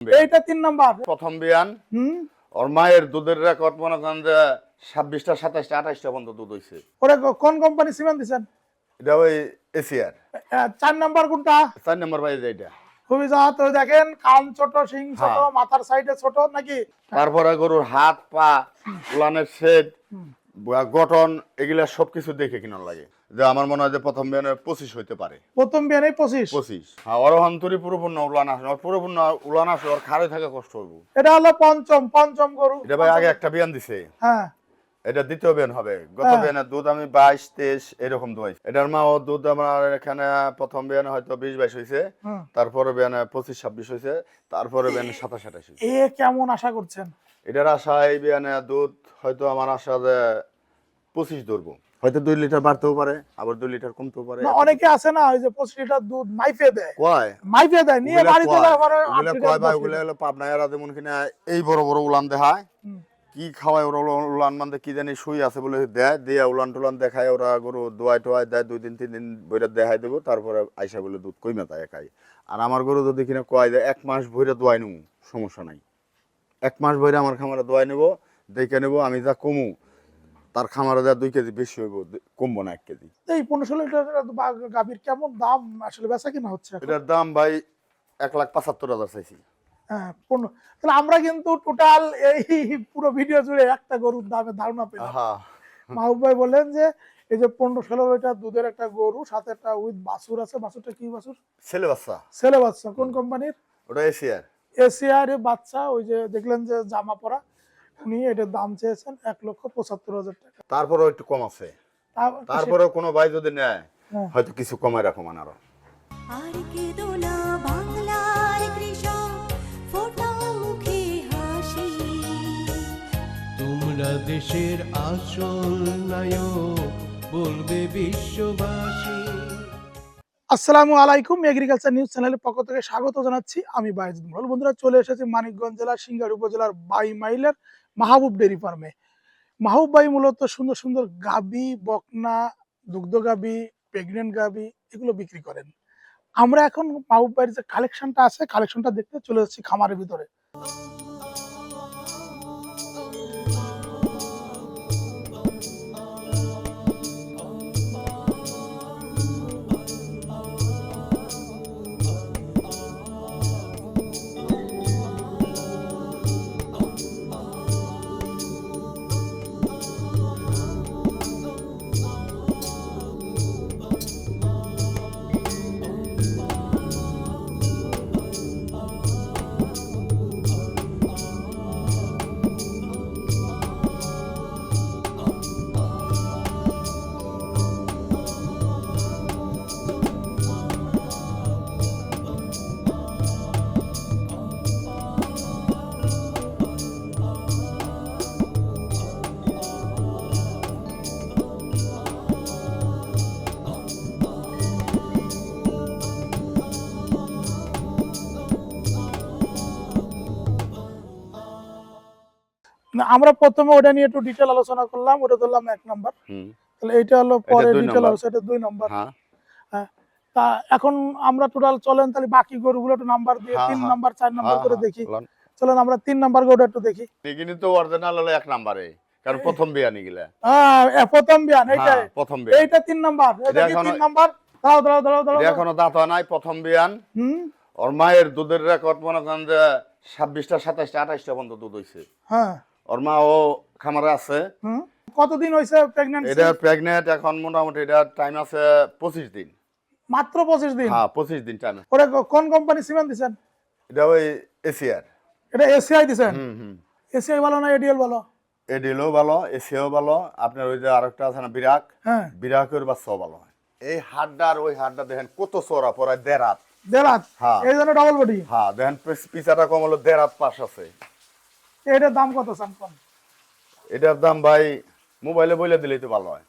এইটা তিন নাম্বার। প্রথম বিয়ান। ওর মায়ের দুধের রেকর্ড মনে করেন যে ছাব্বিশটা সাতাশটা আঠাশটা পর্যন্ত দুধ হয়েছে ওরে কোন কোম্পানি সিমেন্ট দিছেন? এটা ওই এশিয়ার আহ, চার নাম্বার কোনটা? চার নম্বর বাইরে এটা। খুবই ওই দেখেন কান ছোট শিং ছোট হ্যাঁ। মাথার সাইডে ছোট নাকি? তারপরে গরুর হাত পা উলানের শেড গঠন এগুলা সবকিছু দেখে কিনা লাগে। যে আমার মনে হয় যে প্রথম বিয়ানে পঁচিশ হইতে পারে। প্রথম বিয়ানে পঁচিশ? পঁচিশ। হ্যাঁ অরহন্তরি পুরোপূর্ণ উলান আসে ওর পুরোপূর্ণ উলান আসে ওর খারে থাকা কষ্ট হইব। এটা হলো পঞ্চম পঞ্চম গরু। এটা ভাই আগে একটা বিয়ান দিছে। হ্যাঁ। এটা দ্বিতীয় বিয়ান হবে। গত হ্যাঁ। বিয়ানের দুধ আমি বাইশ তেইশ এরকম দোয়াই এটার মা ও দুধ আমার এখানে প্রথম বিয়ানে হয়তো বিশ বাইশ হয়েছে তারপরে বিয়ানে পঁচিশ ছাব্বিশ হয়েছে তারপরে বিয়ানে সাতাশ আঠাশ হয়েছে এ কেমন আশা করছেন? এটার আশা এই বিয়ানে দুধ হয়তো আমার আশা যে পঁচিশ ধরবো। হয়তো দুই লিটার বাড়তেও পারে আবার দুই লিটার কমতেও পারে। অনেকে আছে না ওই যে পঁচিশ লিটার দুধ মাইফে দেয়। কয়? মাইফে দেয় নিয়ে বাড়িতে ওগুলা কয় ভাই? ওগুলা। হলো পাবনায় এরা কিনা এই বড় বড় উলান দেখায়। কি খাওয়ায় ওরা উলা- উলান মানে কি জানি শুই আছে বলে দেয় দিয়ে উলান টুলান দেখায় ওরা গরু দোয়াই টোয়াই দেয় দুই দিন তিন দিন বইটা দেখাই দেবো তারপরে আইসা বলে দুধ কইমে তাই একাই। আর আমার গরু যদি কিনা কয় যে এক মাস ভইরা দোয়াই নেব সমস্যা নাই। এক মাস ভইরা আমার খামারে দোয়াই নেব দেখে নেব আমি যা কমু তার খামারে যা দুই কেজি বেশি হইব কমবো না এক কেজি। এই পনেরো ষোলো লিটার গাভীর কেমন দাম আসলে বেচা কিনা হচ্ছে এটার দাম ভাই এক লাখ পঁচাত্তর হাজার চাইছি। হ্যাঁ তাহলে আমরা কিন্তু টোটাল এই পুরো ভিডিও জুড়ে একটা গরুর দামে ধারণা পেলাম। মাহবুব ভাই বললেন যে এই যে পনেরো ষোলো লিটার দুধের একটা গরু সাথে একটা উইথ বাছুর আছে। বাছুরটা কি বাছুর? ছেলে বাচ্চা। ছেলে বাচ্চা। কোন কোম্পানির ওটা এশিয়ার এসিআর বাচ্চা ওই যে দেখলেন যে জামা পরা। উনি এটার দাম চেয়েছেন এক লক্ষ পঁচাত্তর হাজার টাকা। তারপরেও একটু কম আছে। তা- তারপরেও কোনো ভাই যদি নেয় হ্যাঁ। হয়তো কিছু কমায় রাখো মানে আরও। আর কেঁদো না বাংলার কৃষক ফোটাও মুখে হাসি। তোমরা দেশের আসল নায়ক বলবে বিশ্ববাসী। আসসালামু আলাইকুম এগ্রিকালচার নিউজ চ্যানেলের পক্ষ থেকে স্বাগত জানাচ্ছি। আমি মোড়ল বন্ধুরা চলে এসেছি মানিকগঞ্জ জেলার সিঙ্গার উপজেলার বাই মাইলের মাহবুব ডেরি ফার্মে। মাহবুব ভাই মূলত সুন্দর সুন্দর গাবি, বকনা, দুগ্ধ গাবি প্রেগনেন্ট গাবি এগুলো বিক্রি করেন। আমরা এখন মাহবুব ভাইয়ের যে কালেকশনটা আছে কালেকশনটা দেখতে চলে যাচ্ছি খামারের ভিতরে। না, আমরা প্রথমে ওটা নিয়ে একটু ডিটেল আলোচনা করলাম ওটা ধরলাম এক নাম্বার তাহলে এটা হলো পরে ডিটেল আলোচনা এটা দুই নাম্বার হ্যাঁ। তা এখন আমরা টোটাল চলেন তাহলে বাকি গরুগুলো একটু নাম্বার দিয়ে হ্যাঁ, তিন হ্যাঁ। নাম্বার চার নাম্বার হ্যাঁ, করে হ্যাঁ, দেখি। চলেন আমরা তিন নাম্বার গরুটা একটু দেখি। এগুলি তো অরিজিনাল হলো এক নাম্বারে কারণ প্রথম বিয়ানি গিলা। আহ, এ প্রথম বিয়ান এইটা হ্যাঁ প্রথম বিয়ান। এইটা তিন নাম্বার এটা কি তিন নাম্বার দাঁড়াও দাঁড়াও দাঁড়াও দাঁড়াও এখনও দাঁত নাই প্রথম বিয়ান। হুম। ওর মায়ের দুধের রেকর্ড মনে করেন যে ছাব্বিশটা সাতাশটা আঠাশটা পর্যন্ত দুধ হয়েছে হ্যাঁ। ওর মা ও খামারে আছে। কতদিন হয়েছে প্রেগন্যান্সি এটা প্রেগনেন্ট এখন মোটামুটি এটা টাইম আছে পঁচিশ দিন। মাত্র পঁচিশ দিন? হ্যাঁ পঁচিশ দিন টাইম ওরে কোন কোম্পানি সিমেন্ট দিছেন? এটা ওই এশিয়ার এটা এসিআই দিছেন? হুম হুম। এসিআই ভালো না এডিএল ভালো? এডিলও ভালো এসিও ভালো। আপনার ওই যে আরেকটা আছে না বিরাক? হ্যাঁ। বিরাকের বাচ্চাও ভালো। এই হাড্ডা আর ওই হাড্ডা দেখেন কত চড়া পড়ায় দেড়াত দেড়াত হ্যাঁ। এই জন্য ডবল বডি হ্যাঁ দেখেন পিছ- পিছাটা কম হলো দেড়াত পাশ আছে। এটার দাম কত চান কোন এটার দাম ভাই মোবাইলে বলে দিলেই তো ভালো হয়।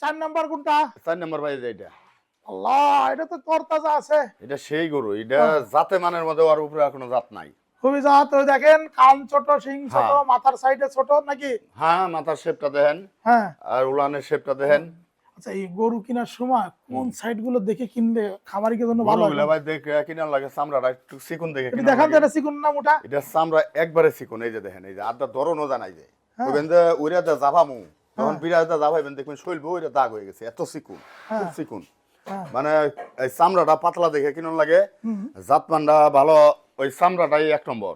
চার নাম্বার কোনটা? চার নম্বর ভাই এটা। আল্লাহ এটা তো তরতাজা আছে। এটা সেই গরু এটা হ্যাঁ। জাতে মানের মধ্যে আর উপরে কোনো জাত নাই। খুবই জাত দেখেন কান ছোট শিং ছোট হ্যাঁ। মাথার সাইডে ছোট নাকি? হ্যাঁ মাথার শেপটা দেখেন। হ্যাঁ। আর উলানের শেপটা দেখেন। আচ্ছা এই গরু কেনার সময় কোন দেখে কিনলে খামারিকে জন্য ভালো হবে ভাই দেখে লাগে চামড়াটা একটু চিকন দেখে কিনা দেখান এটা চিকুন না মোটা। এটা চামড়া একবারে চিকন এই যে দেখেন এই যে আদা ধরনও জানাই যায়। ওইবেন যে ওইরা দা তখন হ্যাঁ। বিরাট দা যাবাইবেন দেখবেন শৈল দাগ হয়ে গেছে এত চিকুন খুব হ্যাঁ। হ্যাঁ। মানে এই চামড়াটা পাতলা দেখে কিনন লাগে। জাতমানটা ভালো ওই চামড়াটাই এক নম্বর।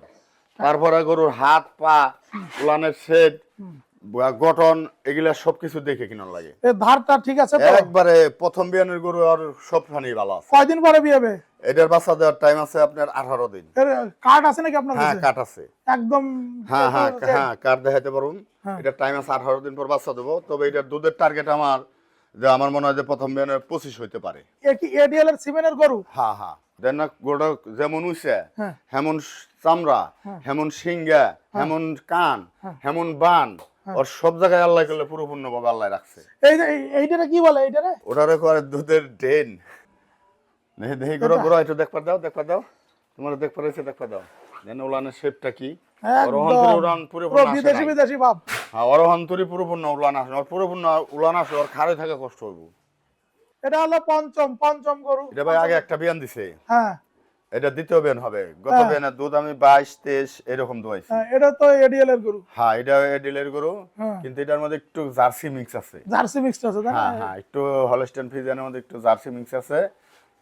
তারপরে গরুর হাত পা উলানের শেড গঠন এগুলা সবকিছু দেখে কিনন লাগে। ধারটা ঠিক আছে তো? একবারে প্রথম বিয়ানের গরু আর সব খানি ভালো আছে। কয়দিন পরে বিয়ে হবে? এটার বাচ্চা দেওয়ার টাইম আছে আপনার আঠারো দিন। কার্ড আছে নাকি আপনার হ্যাঁ কাট আছে। একদম হ্যাঁ হ্যাঁ হ্যাঁ কার্ড দেখাইতে পারুন। হ্যাঁ। এটা টাইম আছে আঠারো দিন পর বাচ্চা দেবো। তবে এটার দুধের টার্গেট আমার যে আমার মনে হয় যে প্রথম বিয়ানের পঁচিশ হইতে পারে। এ কি এডিএল এর সিমেন্টের গরু? হ্যাঁ হ্যাঁ। দেন না গোটা যেমন উইছে হ্যাঁ। হেমন চামড়া হেমন সিঙ্গা হেমন কান হেমন বান ওর সব জায়গায় আল্লাহ করলে পুরোপূর্ণ ভাবে আল্লাহ রাখছে। এই এইটারে কি বলে এইটারে? ওটারে করে দুধের ডেন। একটু দেখবার দাও দেখবার দাও। তোমার দেখবার হয়েছে দেখবার দাও। ওলানের শেপটা কি? হ্যাঁ এটা হলো পঞ্চম পঞ্চম গরু। এটা ভাই আগে একটা বিয়ান দিছে। হ্যাঁ। এটা দ্বিতীয় বিয়ান হবে। গত হ্যাঁ। বিয়ানের দুধ আমি বাইশ তেইশ এরকম দোয়াইছি। হ্যাঁ, এটা তো এডিএল এর গরু। হ্যাঁ এটা এডিলের গরু। হ্যাঁ। কিন্তু এটার মধ্যে একটু জার্সি মিক্স আছে। জার্সি মিক্সড আছে না? হ্যাঁ হ্যাঁ একটু হলস্টেন ফ্রিজের মধ্যে একটু জার্সি মিক্স আছে।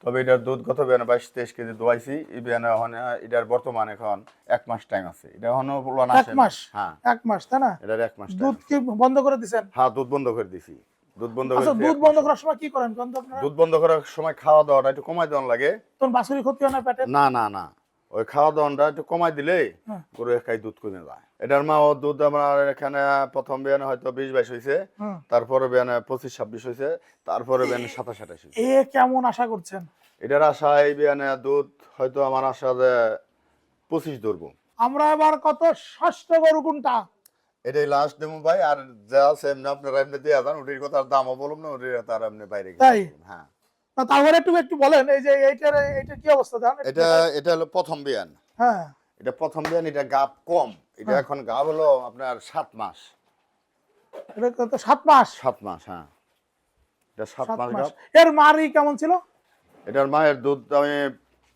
তবে এটার দুধ গত বিয়ানে বাইশ তেইশ কেজি দোয়াইছি। এই বিয়ানে এখন এটার বর্তমান এখন এক মাস টাইম আছে। এটা এখনও এক। মাস? হ্যাঁ। এক মাস তাই না? এটার এক মাস দুধ কি বন্ধ করে দিছেন? হ্যাঁ দুধ বন্ধ করে দিছি। দুধ বন্ধ আচ্ছা দুধ বন্ধ করার সময় কি করেন? কোন আপনারা দুধ বন্ধ করার সময় খাওয়া দাওয়াটা একটু কমাই দেওয়ান লাগে। তখন বাছুরি ক্ষতি হয় না পেটের না না না। ওই খাওয়া দাওয়াটা একটু কমাই দিলে হ্যাঁ। গরু একাই দুধ কমে যায়। এটার মা ও দুধ আমার এখানে প্রথম বিয়ানে হয়তো বিশ বাইশ হয়েছে তারপরে বিয়ানে পঁচিশ ছাব্বিশ হয়েছে তারপরে বিয়ানে সাতাশ আঠাশ হয়েছে এ কেমন আশা করছেন? এটার আশা এই বিয়ানে দুধ হয়তো আমার আশা যে পঁচিশ ধরবো। আমরা এবার কত ষষ্ঠ গরু কোনটা? এটাই লাস্ট দেবো ভাই আর যা আছে এমনি আপনারা এমনি দিয়ে যান ওটির কথা আর দামও বলুন না ওটির তার এমনি বাইরে তাই? হ্যাঁ। তারপরে একটু একটু বলেন এই যে এইটার এইটার কি অবস্থা? জান এটা এটা হলো প্রথম বিয়ান। হ্যাঁ। এটা প্রথম বিয়ান এটা গাপ কম। এটা হ্যাঁ। এখন গাপ হলো আপনার সাত মাস। এটা কত সাত মাস? সাত মাস হ্যাঁ। এটা সাত মাস গাপ এর মারি কেমন ছিল? এটার মায়ের দুধ আমি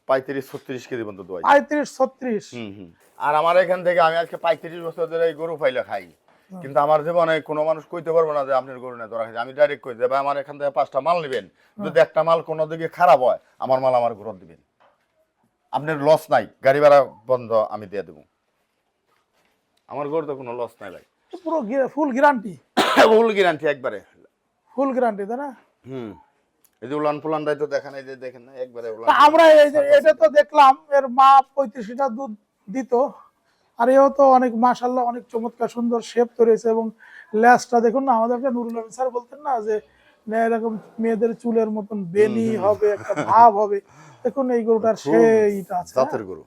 পঁয়ত্রিশ ছত্রিশ কেজি পর্যন্ত দোয়াই। পঁয়ত্রিশ ছত্রিশ। আর আমার এখান থেকে আমি আজকে পঁয়ত্রিশ বছর ধরে এই গরু পাইলে খাই। কিন্তু আমার জীবনে কোনো মানুষ কইতে পারব না যে আপনার গরু না ধরা খাইছে আমি ডাইরেক্ট কই যে ভাই আমার এখান থেকে পাঁচটা মাল নেবেন। যদি একটা মাল কোনো দিকে খারাপ হয় আমার মাল আমার ঘুরত দিবেন। আপনার লস নাই। গাড়ি ভাড়া বন্ধ আমি দিয়ে দেবো। আমার গরুতে কোনো লস নাই ভাই। পুরো ফুল গ্যারান্টি ভুল গ্যারান্টি একবারে। ফুল গ্যারান্টি তাই না? হুম। এই যে উলান ফুলান তো দেখেন এই যে দেখেন না একবারে উলান আমরা এই যে এটা তো দেখলাম এর মা পঁয়ত্রিশ লিটার দুধ দিত আর এও তো অনেক মাশাল্লাহ অনেক চমৎকার সুন্দর শেপ তৈরিছে এবং ল্যাসটা দেখুন না আমাদের একটা নুরুল আমিন স্যার বলতেন না যে এরকম মেয়েদের চুলের মতন বেনি হবে একটা ভাব হবে। দেখুন এই গরুটার সেইটা আছে হ্যাঁ? জাতের গরু।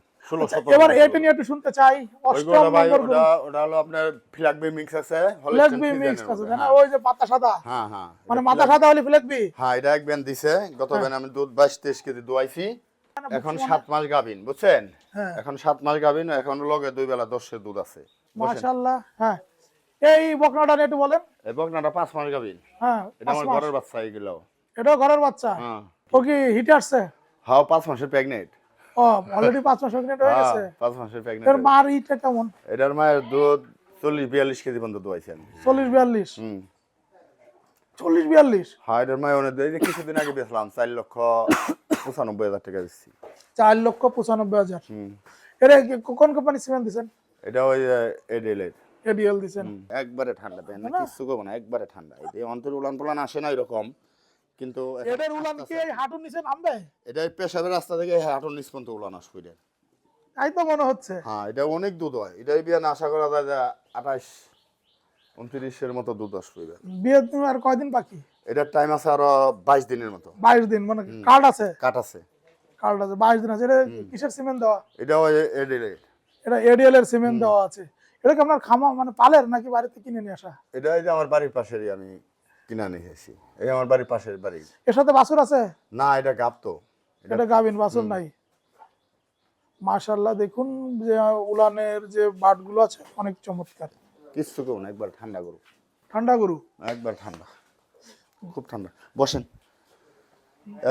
এবার এটা নিয়ে একটু শুনতে চাই। অষ্টম নম্বর ওটা ওটা হলো আপনার ফ্ল্যাগবি মিক্স আছে হলস্টেইন মিক্স আছে না হ্যাঁ। ওই যে পাতা সাদা। হ্যাঁ হ্যাঁ। মানে মাথা সাদা হলে ফ্লেকবি হ্যাঁ এটা এক ব্যান দিছে। গত ব্যান আমি দুধ বাইশ তেইশ কেজি দোয়াইছি। এখন বুঝছ সাত মাস গাভিন বুঝছেন? হ্যাঁ। এখন সাত মাস গাভিন এখন লগে দুই বেলা দশের দুধ আছে হ্যাঁ। এই বকনাটা একটু বলেন। এবং নাটা পাঁচ মাস গাভিন। হ্যাঁ এটা আমার ঘরের বাচ্চা এগুলো। এটাও ঘরের বাচ্চা? হ্যাঁ। ও কি হিটে আসছে? হাও পাঁচ মাসের প্রেগনেন্ট ও অলরেডি পাঁচ মাস প্রেগনেন্ট হয়ে গেছে? পাঁচ মাসের এর মার ইটটা কেমন? এটার মায়ের দুধ চল্লিশ বিয়াল্লিশ কেজি পর্যন্ত দোয়াইছেন চল্লিশ বিয়াল্লিশ? হুম। চল্লিশ বিয়াল্লিশ? হ্যাঁ এটার মায়ের অনেক যে কিছুদিন আগে বেচলাম চার লক্ষ পঁচানব্বই হাজার টাকা দিচ্ছি চার লক্ষ পঁচানব্বই হাজার? হুম। এটা কি- কোন কোম্পানি সিমেন্ট দিচ্ছেন এটা ওই এডিএলের এডিএল দিচ্ছেন একবারে ঠান্ডা দেন না? কিছু করব না একবারে ঠান্ডা। এই অন্তর উলান পুলান আসে না এরকম। কিন্তু এটার উলান কি হাঁটুর নিচে নামবে? এটা এই পেশাবের রাস্তা থেকে হাঁটুর নিচ পর্যন্ত উলান আসবে এটা। তাই তো মনে হচ্ছে। হ্যাঁ এটা অনেক দুধ হয়। এটা বিয়ান আশা করা যায় যে আঠাশ উনত্রিশের মতো দুধ আসবে এবার। বিয়ে তুমি আর কয়দিন বাকি? এটার টাইম আছে আরও বাইশ দিনের মতো। বাইশ দিন মানে কার্ড আছে? কাট আছে। কার্ড আছে বাইশ দিন আছে। এটা কিসের সিমেন্ট দেওয়া? এটা ওই এডিএলের এটা এডিএল এর সিমেন্ট দেওয়া আছে। এটা কি আপনার খামা মানে পালের নাকি বাড়িতে কিনে নিয়ে আসা? এটা এই যে আমার বাড়ির পাশেরই আমি কিনা নিয়ে এসেছি এই আমার বাড়ির পাশের বাড়ি। এর সাথে বাছুর আছে? না এটা গাব তো। এটা গাবিন বাছুর নাই। মাশাল্লাহ দেখুন যে উলানের যে বাটগুলো আছে অনেক চমৎকার। কিচ্ছু করব না একবার ঠান্ডা করুক ঠান্ডা গরু? একবার ঠান্ডা। খুব ঠান্ডা। বসেন।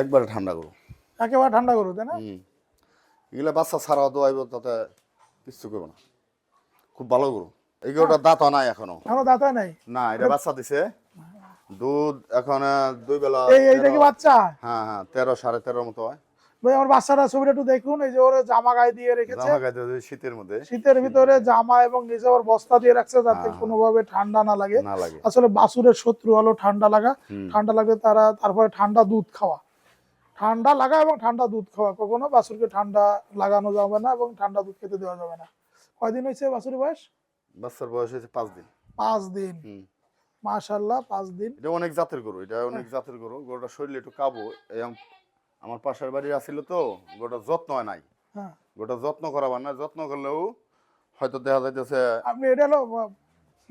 একবার ঠান্ডা গরু একেবারে ঠান্ডা গরু তাই না? এগুলা বাচ্চা ছাড়াও দোয়াইব তাতে কিচ্ছু করব না। খুব ভালো গরু। এই গরুটার দাঁত নাই এখনও। এখনও দাঁতা নাই? না এটা বাচ্চা দিছে। দুধ এখন দুই বেলা এই এইটা কি বাচ্চা। হ্যাঁ হ্যাঁ তেরো সাড়ে তেরোর মতো হয়। ভাই আমার ছবিটা একটু দেখুন এই যে ওর জামা গায়ে দিয়ে রেখেছে। জামা গাইতে হবে শীতের মধ্যে। শীতের ভিতরে জামা এবং নিচে আবার বস্তা দিয়ে রাখছে যাতে হ্যাঁ। কোনোভাবে ঠান্ডা না লাগে। আসলে বাসুরের শত্রু হলো ঠান্ডা লাগা। ঠান্ডা লাগলে তারা তারপরে ঠান্ডা দুধ খাওয়া। ঠান্ডা লাগা এবং ঠান্ডা দুধ খাওয়া। কখনো বাছুরকে ঠান্ডা লাগানো যাবে না এবং ঠান্ডা দুধ খেতে দেওয়া যাবে না। কয়দিন হয়েছে বাছুরের বয়স? বাচ্চার বয়স হয়েছে পাঁচ দিন। পাঁচ দিন। হুম মাশাল্লাহ পাঁচ দিন। এটা অনেক জাতের গরু এটা অনেক জাতের গরু। গরুটা শরীরে একটু কাবু আম- আমার পাশের বাড়ি আসছিল তো গরুটা যত্ন হয় নাই। হ্যাঁ। গরুটা যত্ন করাবার না যত্ন করলেও হয়তো দেখা যাইতেছে আপনি এটা হলো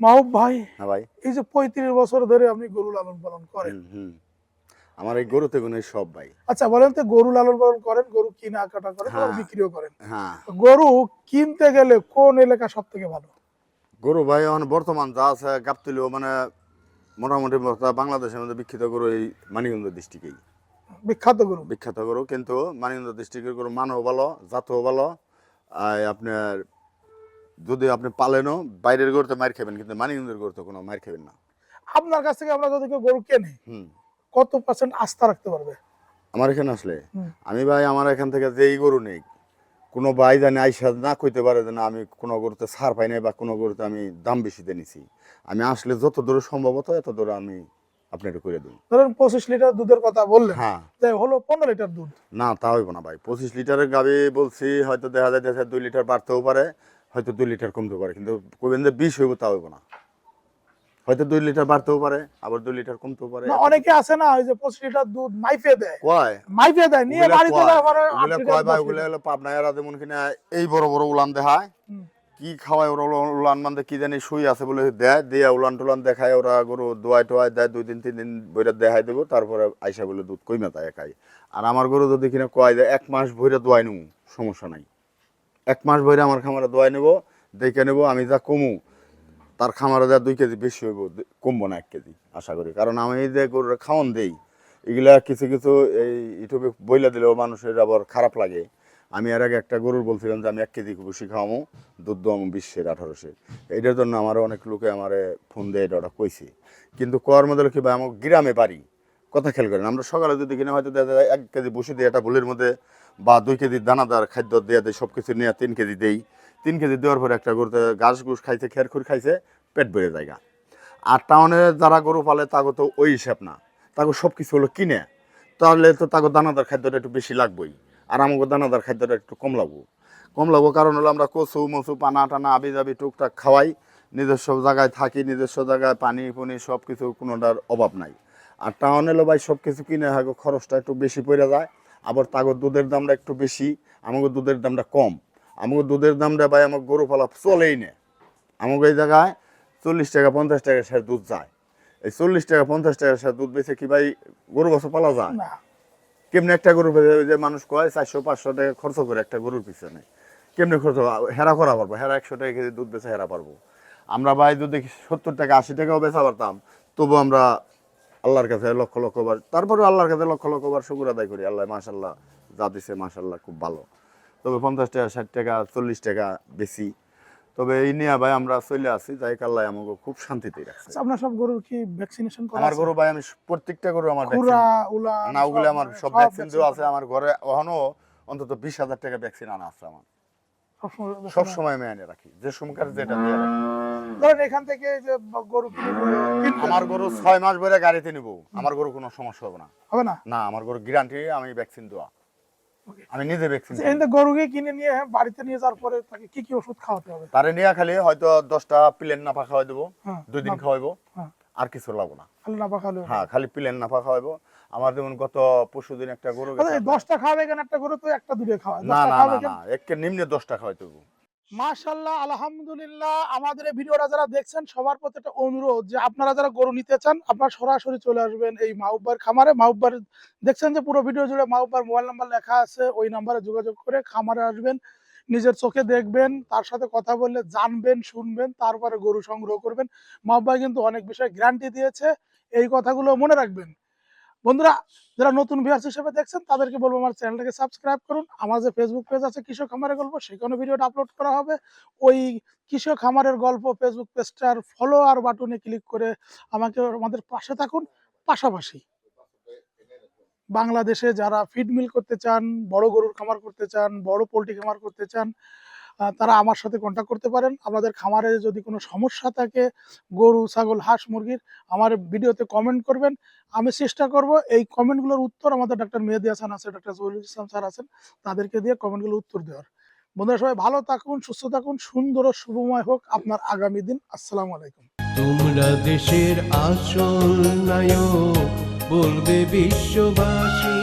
মাহবুব ভাই। হ্যাঁ ভাই। এই যে পঁয়ত্রিশ বছর ধরে আপনি গরু লালন পালন করেন। আমার এই গরুতে গুণে সব ভাই। আচ্ছা বলেন তো গরু লালন পালন করেন গরু কিনা কাটা করেন হ্যাঁ। বিক্রিও করেন। হ্যাঁ। গরু কিনতে গেলে কোন এলাকা সব থেকে ভালো? গরু ভাই এখন বর্তমান যা আছে গাবতলিও মানে মোটামুটি বাংলাদেশের মধ্যে বিখ্যাত গরু এই মানিকগঞ্জ ডিস্ট্রিক্টেই। বিখ্যাত গরু? বিখ্যাত গরু কিন্তু মানিকগঞ্জ ডিস্ট্রিক্টের গরু মানও ভালো জাতও ভালো। আর আপনার যদি আপনি পালেনও বাইরের গরুতে মার খাবেন কিন্তু মানিকগঞ্জের গরুতে কোনো মার খাবেন না। আপনার কাছ থেকে আমরা যদি কেউ গরু কেনে কত পার্সেন্ট আস্থা রাখতে পারবে? আমার এখানে আসলে? আমি ভাই আমার এখান থেকে যেই গরু নেই কোনো ভাই জানি আইসা না কইতে পারে যে না আমি কোনো গরুতে ছাড় পাই নাই বা কোনো গরুতে আমি দাম বেশি দিয়ে নিছি। আমি আসলে যত দূরে সম্ভবত এত দূরে আমি আপনার করে দিই ধরেন পঁচিশ লিটার দুধের কথা বললেন হ্যাঁ। হলো পনেরো লিটার দুধ। না তা হইব না ভাই। পঁচিশ লিটারের গাবি বলছি হয়তো দেখা যাইতেছে দুই লিটার বাড়তেও পারে হয়তো দুই লিটার কমতেও পারে কিন্তু কইবেন যে বিশ হইব তা হইব না। হয়তো দুই লিটার বাড়তেও পারে আবার দুই লিটার কমতেও পারে। অনেকে আছে না ওই যে পঁচিশ লিটার দুধ মাইফে দেয়। কয়? মাইফে দেয় নিয়ে বাড়িতে কয়, ভাই? ওগুলা। হলো পাবনা এরা যেমন কিনা এই বড় বড় উলান দেখায়। কি খাওয়ায় ওরা উলান- মানে কি জানি শুই আছে বলে দেয় দিয়ে উলান টুলান দেখায় ওরা গরু দোয়াই টোয়াই দেয় দুই দিন তিন দিন বইরা দেখাই দেবো তারপরে আইসা বলে দুধ কইমা তাই একাই। আর আমার গরু যদি কিনা কয় দেয় এক মাস ভইরা দোয়াই নেব সমস্যা নাই। এক মাস ভইরা আমার খামারে দোয়াই নেব দেখে নেব আমি যা কমু তার খামারে দেওয়া দুই কেজি বেশি হইব কমবো না এক কেজি, আশা করি। কারণ আমি এই যে গরুর খাওয়ান দেই, এগুলা কিছু কিছু এই ইউটিউবে বইলা দিলেও মানুষের আবার খারাপ লাগে। আমি এর আগে একটা গরুর বলছিলাম যে আমি এক কেজি বেশি খাওয়ামো, দুধ দোয়ামো বিশের আঠারোশে। এইটার জন্য আমার অনেক লোকে আমার ফোন দিয়ে এটা ওটা কইছে। কিন্তু কর মধ্যে কি ভাই আমার গ্রামে বাড়ি, কথা খেয়াল করেন, আমরা সকালে যদি কিনা হয়তো এক কেজি বসে দিই একটা বুলের মধ্যে বা দুই কেজি দানাদার খাদ্য দিয়ে দেয় সব কিছু নিয়ে তিন কেজি দেই। তিন কেজি দেওয়ার পরে একটা গরুতে ঘাস ঘুষ খাইছে, খের খুর খাইছে, পেট ভরে জায়গা। আর টাউনে যারা গরু পালে তাকে তো ওই হিসাব না। তাকে সব কিছু হলো কিনে। তাহলে তো তাকে দানাদার খাদ্যটা একটু বেশি লাগবেই। আর আমাকে দানাদার খাদ্যটা একটু কম লাগবো। কম লাগবো কারণ হলো আমরা কচু, মচু, পানা টানা আবি যাবি টুকটাক খাওয়াই। নিজস্ব জায়গায় থাকি, নিজস্ব জায়গায় পানি পুনি সব কিছু কোনোটার অভাব নাই। আর টাউনে হলো ভাই সব কিছু কিনে হয় খরচটা একটু বেশি পড়ে যায়। আবার তাগর দুধের দামটা একটু বেশি আমাকে দুধের দামটা কম। আমাকে দুধের দামটা ভাই আমার গরু পালা চলেই না। আমাকে এই জায়গায় চল্লিশ টাকা পঞ্চাশ টাকা সে দুধ যায়। এই চল্লিশ টাকা পঞ্চাশ টাকা সে দুধ বেছে কি ভাই গরু বছর পালা যায়? না। কেমনি একটা গরু যে মানুষ কয় চারশো পাঁচশো টাকা খরচ করে একটা গরুর পিছনে। কেমনি খরচ হেরা করা পারব? হেরা একশো টাকা কেজি দুধ বেচে হেরা পারব। আমরা ভাই যদি সত্তর টাকা আশি টাকাও বেচা পারতাম তবু আমরা আল্লাহর কাছে লক্ষ লক্ষ বার তারপরে আল্লাহর কাছে লক্ষ লক্ষ বার শুকুর আদায় করি। আল্লাহ মাসাল্লাহ যা দিছে মাসাল্লাহ খুব ভালো। তবে পঞ্চাশ টাকা ষাট টাকা চল্লিশ টাকা বেশি। তবে এই নিয়ে ভাই আমরা চলে আসি যাই কাল্লাই আমাকে খুব শান্তিতে রাখছে। আচ্ছা, আপনার সব গরুর কি ভ্যাকসিনেশন করা আমার গরু ভাই আমি প্রত্যেকটা গরু আমার খুরা উলা না ওগুলো আমার সব ভ্যাকসিন দেওয়া আছে আমার ঘরে। ওখানো অন্তত বিশ হাজার টাকা ভ্যাকসিন আনা আছে আমার। সব সময় আমি এনে রাখি যে সময়কার যেটা দিয়ে রাখি। ধরেন এখান থেকে যে গরু আমার গরু ছয় মাস ধরে গাড়িতে নিব। আমার গরু কোনো সমস্যা হবে না। হবে না? না আমার গরু গ্যারান্টি আমি ভ্যাকসিন দেওয়া। আমি নিজে ভ্যাকসিন এনে গরুকে কিনে নিয়ে বাড়িতে নিয়ে যাওয়ার পরে তাকে কি কি ওষুধ খাওয়াতে হবে? তারে নিয়ে খালি হয়তো দশটা প্লেন নাফা খাওয়াই দেবো হ্যাঁ, দুই দিন খাওয়াইবো হ্যাঁ। আর কিছু লাগবো না। খালি নাফা খাওয়ালে হ্যাঁ খালি প্লেন নাফা খাওয়াইবো। আমার যেমন গত পরশু দিন একটা গরু আচ্ছা, দশটা খাওয়াবে কেন? একটা গরু তো একটা দুটো খাওয়া না না না একে নিম্নে দশটা খাওয়াইতে হইবো। মাশাল্লাহ আলহামদুলিল্লাহ। আমাদের এই ভিডিওটা যারা দেখছেন, সবার প্রতি একটা অনুরোধ যে আপনারা যারা গরু নিতে চান, আপনারা সরাসরি চলে আসবেন এই মাহবুবার খামারে। মাহবুবার, দেখছেন যে পুরো ভিডিও জুড়ে মাহবুবার মোবাইল নাম্বার লেখা আছে, ওই নাম্বারে যোগাযোগ করে খামারে আসবেন, নিজের চোখে দেখবেন, তার সাথে কথা বললে জানবেন, শুনবেন, তারপরে গরু সংগ্রহ করবেন। মাহবুবা কিন্তু অনেক বিষয়ে গ্যারান্টি দিয়েছে, এই কথাগুলো মনে রাখবেন। বন্ধুরা, যারা নতুন ভিউয়ার্স হিসেবে দেখছেন, তাদেরকে বলব আমার চ্যানেলটাকে সাবস্ক্রাইব করুন। আমার যে ফেসবুক পেজ আছে, কৃষক খামারের গল্প, সেখানে ভিডিওটা আপলোড করা হবে। ওই কৃষক খামারের গল্প ফেসবুক পেজটার ফলো আর বাটনে ক্লিক করে আমাকে আমাদের পাশে থাকুন। পাশাপাশি বাংলাদেশে যারা ফিড মিল করতে চান, বড় গরুর খামার করতে চান, বড় পোলট্রি খামার করতে চান তারা আমার সাথে কন্ট্যাক্ট করতে পারেন। আপনাদের খামারে যদি কোনো সমস্যা থাকে, গরু, ছাগল, হাঁস, মুরগির, আমার ভিডিওতে কমেন্ট করবেন। আমি চেষ্টা করব এই কমেন্টগুলোর উত্তর আমাদের ডাক্তার মেহেদি হাসান আছে ডাক্তার জহুরুল ইসলাম স্যার আছেন, তাদেরকে দিয়ে কমেন্টগুলোর উত্তর দেওয়ার। বন্ধুরা সবাই ভালো থাকুন, সুস্থ থাকুন, সুন্দর ও শুভময় হোক আপনার আগামী দিন। আসসালামু আলাইকুম। তোমরা দেশের আসল নায়ক, বলবে বিশ্ববাসী।